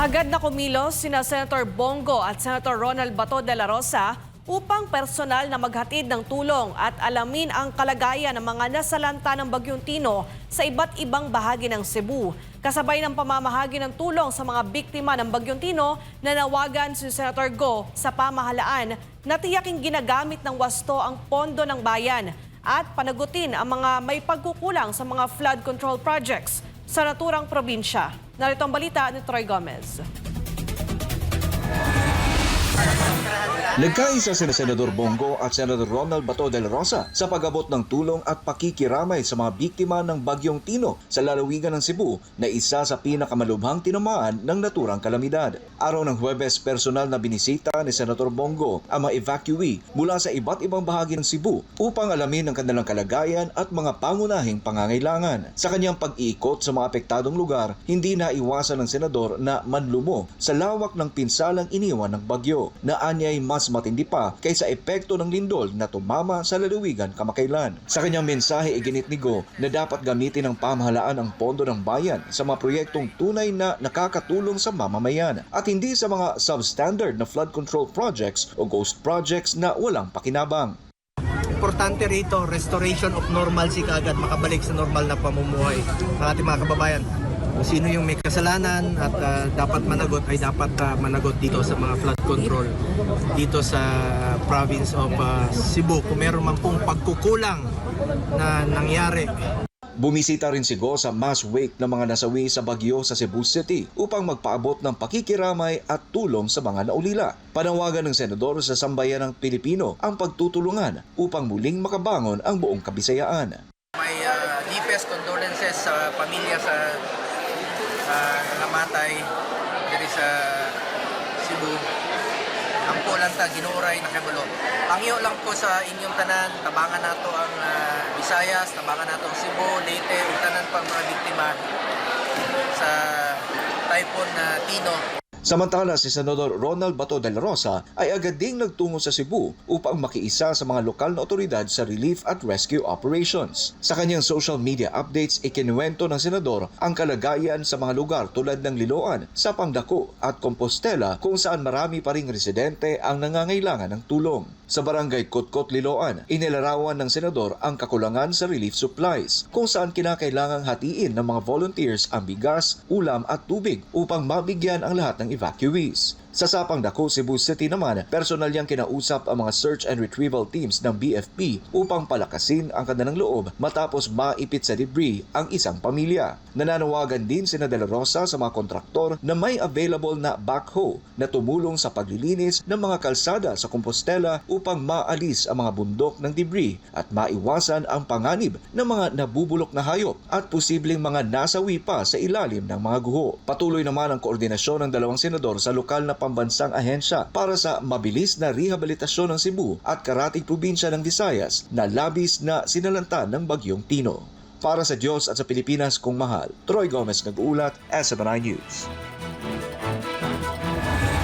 Agad na kumilos sina Senator Bongo at Senator Ronald Bato de la Rosa upang personal na maghatid ng tulong at alamin ang kalagayan ng mga nasalanta ng Bagyong Tino sa iba't ibang bahagi ng Cebu. Kasabay ng pamamahagi ng tulong sa mga biktima ng Bagyong Tino, nanawagan si Senator Go sa pamahalaan na tiyaking ginagamit ng wasto ang pondo ng bayan at panagutin ang mga may pagkukulang sa mga flood control projects sa naturang probinsya. Narito ang balita ni Troy Gomez. Nagkaisa sina Senador Bongo at Senador Ronald Bato de la Rosa sa pag-abot ng tulong at pakikiramay sa mga biktima ng Bagyong Tino sa lalawigan ng Cebu na isa sa pinakamalubhang tinamaan ng naturang kalamidad. Araw ng Huwebes, personal na binisita ni Senator Bongo ang mga evacuee mula sa iba't ibang bahagi ng Cebu upang alamin ang kanilang kalagayan at mga pangunahing pangangailangan. Sa kanyang pag-iikot sa mga apektadong lugar, hindi na iwasan ng senador na manlumo sa lawak ng pinsalang iniwan ng bagyo na anyay mas matindi pa kaysa epekto ng lindol na tumama sa lalawigan kamakailan. Sa kanyang mensahe, iginit ni Go na dapat gamitin ng pamahalaan ang pondo ng bayan sa mga proyektong tunay na nakakatulong sa mamamayan at hindi sa mga substandard na flood control projects o ghost projects na walang pakinabang. Importante rito, restoration of normalcy kaagad, makabalik sa normal na pamumuhay ng ating mga kababayan. Kung sino yung may kasalanan at ah, dapat managot ay dapat ah, managot dito sa mga flood control dito sa province of ah, Cebu. Kung meron man pong pagkukulang na nangyari Bumisita rin si Go sa mass wake ng mga nasawi sa bagyo sa Cebu City upang magpaabot ng pakikiramay at tulong sa mga naulila. Panawagan ng senador sa sambayan ng Pilipino ang pagtutulungan upang muling makabangon ang buong kabisayaan. My uh, deepest condolences sa pamilya sa sa namatay diri sa Cebu. Ang po lang ta ginuray na kabalo. Pangyo lang ko sa inyong tanan, tabangan nato ang uh, Visayas, tabangan nato ang Cebu, Leyte, ug tanan pang mga biktima sa Typhoon na Tino. Samantala si Senador Ronald Bato de la Rosa ay agad ding nagtungo sa Cebu upang makiisa sa mga lokal na otoridad sa relief at rescue operations. Sa kanyang social media updates, ikinuwento ng senador ang kalagayan sa mga lugar tulad ng Liloan, Sapangdako at Compostela kung saan marami pa ring residente ang nangangailangan ng tulong. Sa barangay Kotkot, Liloan, inilarawan ng senador ang kakulangan sa relief supplies kung saan kinakailangang hatiin ng mga volunteers ang bigas, ulam at tubig upang mabigyan ang lahat ng evacuees. Sa Sapang Dako, Cebu City naman, personal niyang kinausap ang mga search and retrieval teams ng BFP upang palakasin ang kanilang loob matapos maipit sa debris ang isang pamilya. Nananawagan din sina De La Rosa sa mga kontraktor na may available na backhoe na tumulong sa paglilinis ng mga kalsada sa Compostela upang maalis ang mga bundok ng debris at maiwasan ang panganib ng mga nabubulok na hayop at posibleng mga nasawi pa sa ilalim ng mga guho. Patuloy naman ang koordinasyon ng dalawang senador sa lokal na pambansang ahensya para sa mabilis na rehabilitasyon ng Cebu at karating probinsya ng Visayas na labis na sinalanta ng Bagyong Tino. Para sa Diyos at sa Pilipinas kung mahal, Troy Gomez nag-uulat, SMNI News.